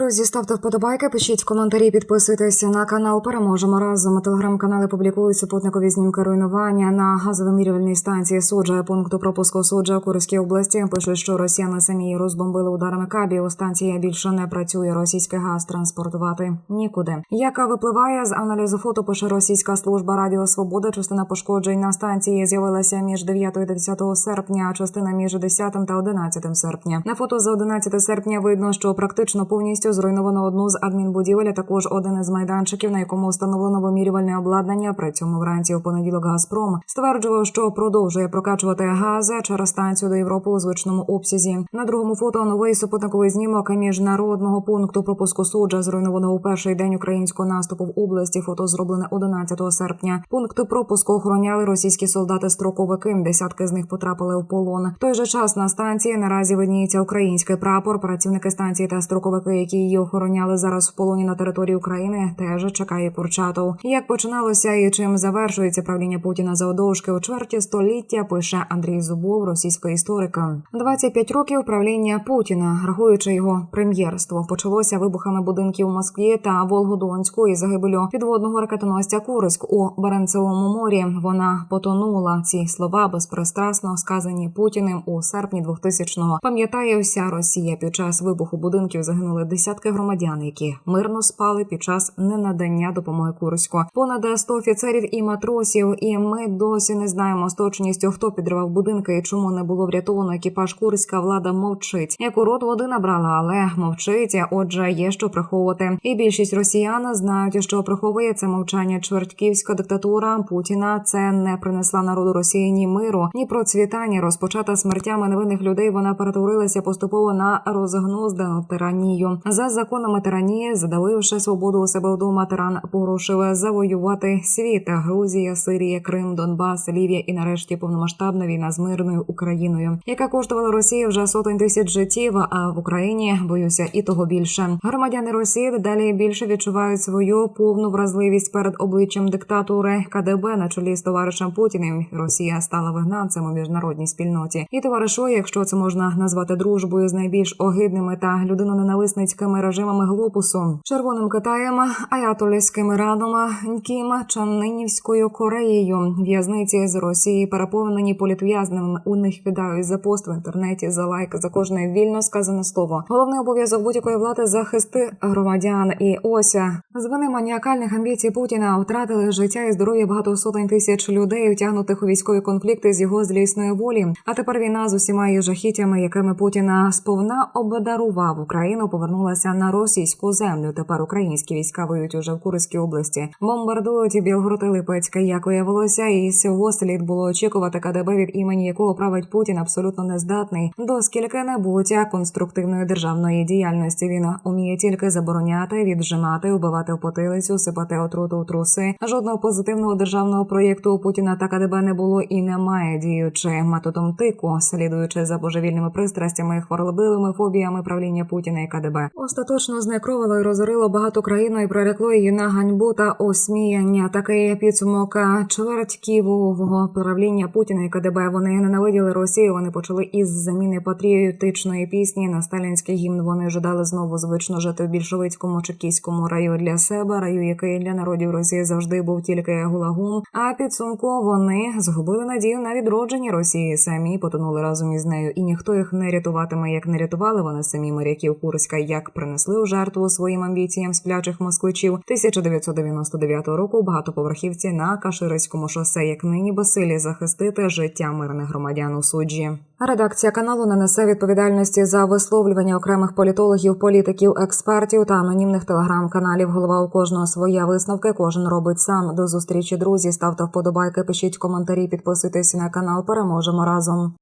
Друзі, ставте вподобайки, пишіть коментарі, підписуйтесь на канал. Переможемо разом. Телеграм-канали публікують супутникові знімки руйнування на газовимірювальній станції суджа пункту пропуску суджа у Курській області. Пишуть, що росіяни самі розбомбили ударами кабів. Станція більше не працює. Російський газ транспортувати нікуди. Яка випливає з аналізу фото, пише російська служба Радіо Свобода. Частина пошкоджень на станції з'явилася між 9 та 10 серпня, а частина між 10 та 11 серпня. На фото за 11 серпня видно, що практично повністю зруйновано одну з адмінбудівель, а також один із майданчиків, на якому встановлено вимірювальне обладнання. При цьому вранці у понеділок Газпром стверджував, що продовжує прокачувати гази через станцію до Європи у звичному обсязі. На другому фото новий супутниковий знімок міжнародного пункту пропуску суджа, зруйнованого у перший день українського наступу в області. Фото зроблене 11 серпня. Пункти пропуску охороняли російські солдати-строковики. Десятки з них потрапили в полон. В той же час на станції наразі видніється український прапор. Працівники станції та строковики, які її охороняли зараз в полоні на території України, теж чекає Курчатов. Як починалося і чим завершується правління Путіна завдовжки у чверті століття, пише Андрій Зубов, російський історика. 25 років правління Путіна, рахуючи його прем'єрство, почалося вибухами будинків в Москві та Волгодонську і загибелю підводного ракетоносця Курськ у Баренцевому морі. Вона потонула. Ці слова безпристрасно сказані Путіним у серпні 2000-го. Пам'ятає вся Росія. Під час вибуху будинків загинули десятки громадян, які мирно спали під час ненадання допомоги Курську. Понад 100 офіцерів і матросів. І ми досі не знаємо з точністю, хто підривав будинки і чому не було врятовано екіпаж Курська. Влада мовчить. Яку рот води набрала, але мовчить. Отже, є що приховувати. І більшість росіян знають, що приховує це мовчання. Чвертківська диктатура Путіна це не принесла народу Росії ні миру, ні процвітання. Розпочата смертями невинних людей. Вона перетворилася поступово на розгноздану тиранію. За законами тиранії, задавивши свободу у себе вдома, тиран порушив завоювати світ. Грузія, Сирія, Крим, Донбас, Лівія і нарешті повномасштабна війна з мирною Україною, яка коштувала Росії вже сотень тисяч життів. А в Україні боюся і того більше. Громадяни Росії дедалі більше відчувають свою повну вразливість перед обличчям диктатури КДБ на чолі з товаришем Путіним. Росія стала вигнанцем у міжнародній спільноті і товаришує, якщо це можна назвати дружбою з найбільш огидними та людиноненависницькими режимами глупусу, червоним Китаєм, Аятолійським Іраном, Кім Чаннинівською Кореєю. В'язниці з Росії переповнені політв'язними. У них кидають за пост в інтернеті за лайк за кожне вільно сказане слово. Головний обов'язок будь-якої влади захисти громадян. І ось з вини маніакальних амбіцій Путіна втратили життя і здоров'я багато сотень тисяч людей, втягнутих у військові конфлікти з його злісної волі. А тепер війна з усіма її жахіттями, якими Путіна сповна обдарував Україну, повернулася на російську землю. Тепер українські війська воюють уже в Курській області. Бомбардують Білгород і Липецька. Як виявилося, і цього слід було очікувати КДБ, від імені якого править Путін абсолютно нездатний до скільки-небудь конструктивної державної діяльності. Він уміє тільки забороняти, віджимати, вбивати в потилицю, сипати отруту у труси. Жодного позитивного державного проєкту у Путіна та КДБ не було і немає, діючи методом тику, слідуючи за божевільними пристрастями, хворобливими фобіями правління Путіна і КДБ. Остаточно знекровило і розорило багато країну і прирекло її на ганьбу та осміяння. Такий підсумок чверть ківового правління Путіна і КДБ. Вони ненавиділи Росію. Вони почали із заміни патріотичної пісні на сталінський гімн. Вони жадали знову звично жити в більшовицькому чекійському раю для себе, раю, який для народів Росії завжди був тільки гулагум. А підсумку вони згубили надію на відродження Росії. Самі потонули разом із нею, і ніхто їх не рятуватиме, як не рятували вони самі моряків Курська, як принесли у жертву своїм амбіціям сплячих москвичів 1999 року багатоповерхівці на Каширицькому шосе, як нині безсилі захистити життя мирних громадян у суджі. Редакція каналу не несе відповідальності за висловлювання окремих політологів, політиків, експертів та анонімних телеграм-каналів. Голова у кожного своя висновки. Кожен робить сам. До зустрічі, друзі. Ставте вподобайки, пишіть коментарі, підписуйтесь на канал. Переможемо разом.